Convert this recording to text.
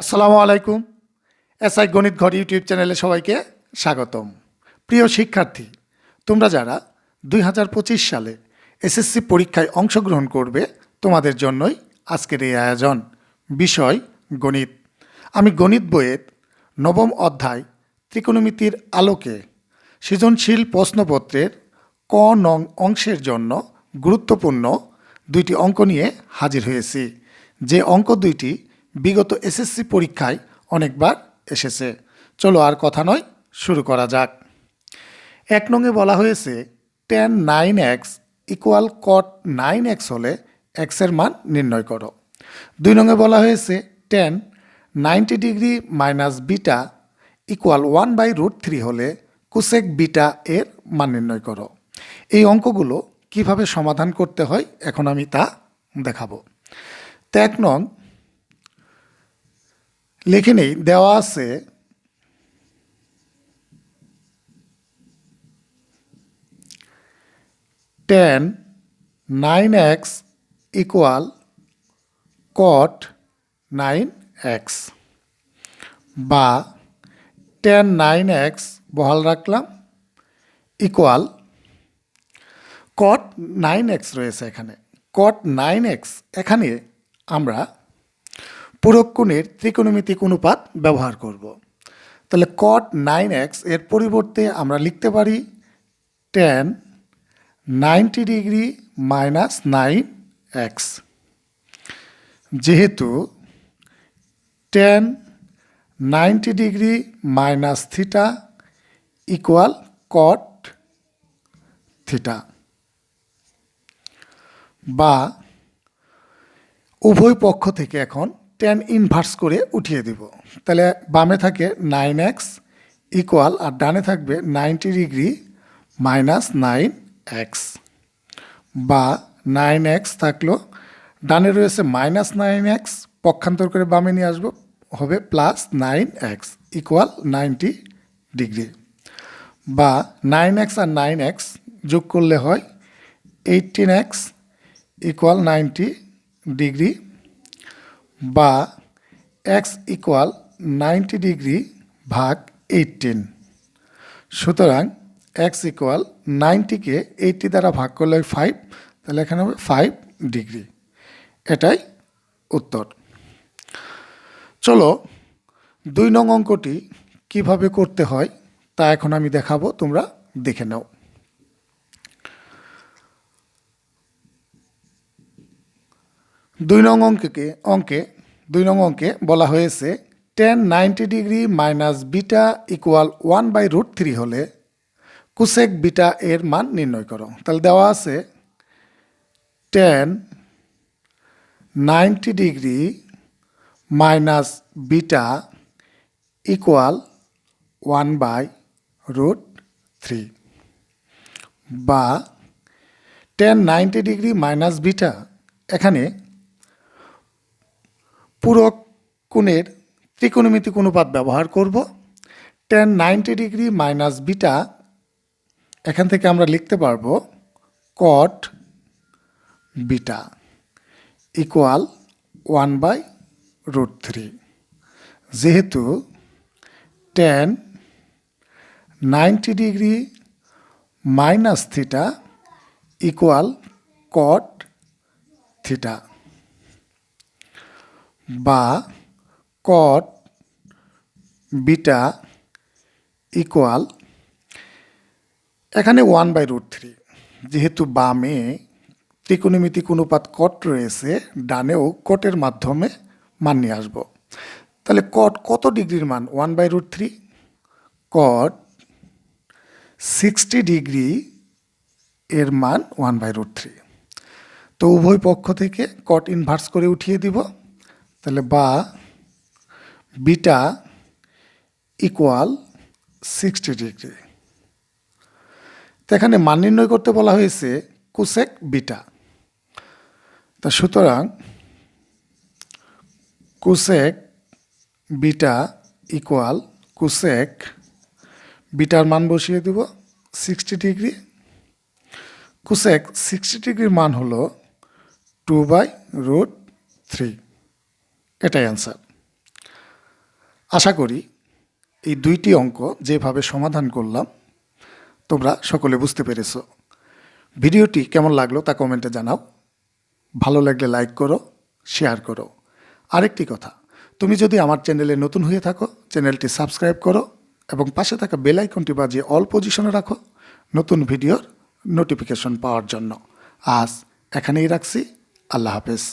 আসসালামু আলাইকুম। এসআই গণিত ঘর ইউটিউব চ্যানেলে সবাইকে স্বাগতম। প্রিয় শিক্ষার্থী, তোমরা যারা দুই হাজার পঁচিশ সালে এসএসসি পরীক্ষায় অংশগ্রহণ করবে, তোমাদের জন্যই আজকের এই আয়োজন। বিষয় গণিত। আমি গণিত বইয়ের নবম অধ্যায় ত্রিকোণমিতির আলোকে সৃজনশীল প্রশ্নপত্রের ক নং অংশের জন্য গুরুত্বপূর্ণ দুইটি অঙ্ক নিয়ে হাজির হয়েছি। যে অঙ্ক দুইটি বিগত এসএসসি পরীক্ষায় অনেকবার এসেছে। চলো আর কথা নয়, শুরু করা যাক। এক নঙে বলা হয়েছে tan nine x equal cot nine x হলে এক্সের মান নির্ণয় করো। দুই নঙে বলা হয়েছে tan ninety degree minus beta equal one by root three হলে কুসেক বিটা এর মান নির্ণয় করো। এই অঙ্কগুলো কীভাবে সমাধান করতে হয় এখন আমি তা দেখাবো। তো এক নং লিখে নেই, দেওয়া আছে। Tan, nine x equal cot nine x. বা, টেন, নাইন এক্স বহাল রাখলাম, ইকুয়াল কট নাইন এক্স রয়েছে এখানে। কট নাইন এক্স এখানে আমরা পুরক্ষণের ত্রিকোণমিতিক অনুপাত ব্যবহার করব। তাহলে কট নাইন এক্সের পরিবর্তে আমরা লিখতে পারি tan ninety degree minus nine x যেহেতু tan ninety degree minus theta equal cot theta বা উভয় পক্ষ থেকে এখন টেন ইনভার্স করে উঠিয়ে দিব। তাহলে বামে থাকে নাইন এক্স ইকুয়াল আর ডানে থাকবে ninety degree minus nine x বা নাইন এক্স থাকল, ডানে রয়েছে মাইনাস নাইন এক্স পক্ষান্তর করে বামে নিয়ে আসব, হবে plus nine x equal ninety degree বা নাইন এক্স আর নাইন এক্স যোগ করলে হয় eighteen x equal ninety degree বা এক্স ইকুয়াল নাইনটি ডিগ্রি ভাগ এইটিন সুতরাং এক্স ইকুয়াল নাইনটিকে এইটটি দ্বারা ভাগ করলে ফাইভ, তাহলে এখানে হবে ফাইভ ডিগ্রি। এটাই উত্তর। চলো, দুই নং অঙ্কটি কীভাবে করতে হয় তা এখন আমি দেখাবো, তোমরা দেখে নাও। দুই নং অঙ্কে অঙ্কে, দুই নং অঙ্কে বলা হয়েছে tan ninety degree minus beta equal one by root three হলে কুসেক বিটা এর মান নির্ণয় করো। তাহলে দেওয়া আছে tan ninety degree minus beta equal one by root three বা tan ninety degree minus beta এখানে পূরক কোণের ত্রিকোণমিতিক অনুপাত ব্যবহার করব। Tan ninety degree minus beta এখান থেকে আমরা লিখতে পারব cot beta equal one by root three যেহেতু tan ninety degree minus theta equal cot theta বা কট বিটা ইকুয়াল এখানে ওয়ান বাই রুট থ্রি যেহেতু বামে ত্রিকোণমিতিক অনুপাত কট রয়েছে, ডানেও কটের মাধ্যমে মান নিয়ে আসব। তাহলে কট কত ডিগ্রির মান? One by root three cot sixty degree এর মান ওয়ান বাই রুট থ্রি তো উভয় পক্ষ থেকে কট ইনভার্স করে উঠিয়ে দিব। তাহলে বা, বিটা ইকুয়াল সিক্সটি ডিগ্রি তো এখানে মান নির্ণয় করতে বলা হয়েছে কুসেক বিটা। তা সুতরাং কুসেক বিটা ইকুয়াল কুসেক বিটার মান বসিয়ে দেব সিক্সটি ডিগ্রি কুসেক সিক্সটি ডিগ্রির মান হলো টু বাই রুট থ্রি এটাই অ্যান্সার আশা করি এই দুইটি অঙ্ক যেভাবে সমাধান করলাম, তোমরা সকলে বুঝতে পেরেছ। ভিডিওটি কেমন লাগল তা কমেন্টে জানাও। ভালো লাগলে লাইক করো শেয়ার করো। আরেকটি কথা, তুমি যদি আমার চ্যানেলে নতুন হয়ে থাকো চ্যানেলটি সাবস্ক্রাইব করো এবং পাশে থাকা বেল আইকনটি বাজিয়ে অল পজিশনে রাখো নতুন ভিডিওর নোটিফিকেশন পাওয়ার জন্য। আজ এখানেই রাখছি। আল্লাহ হাফেজ।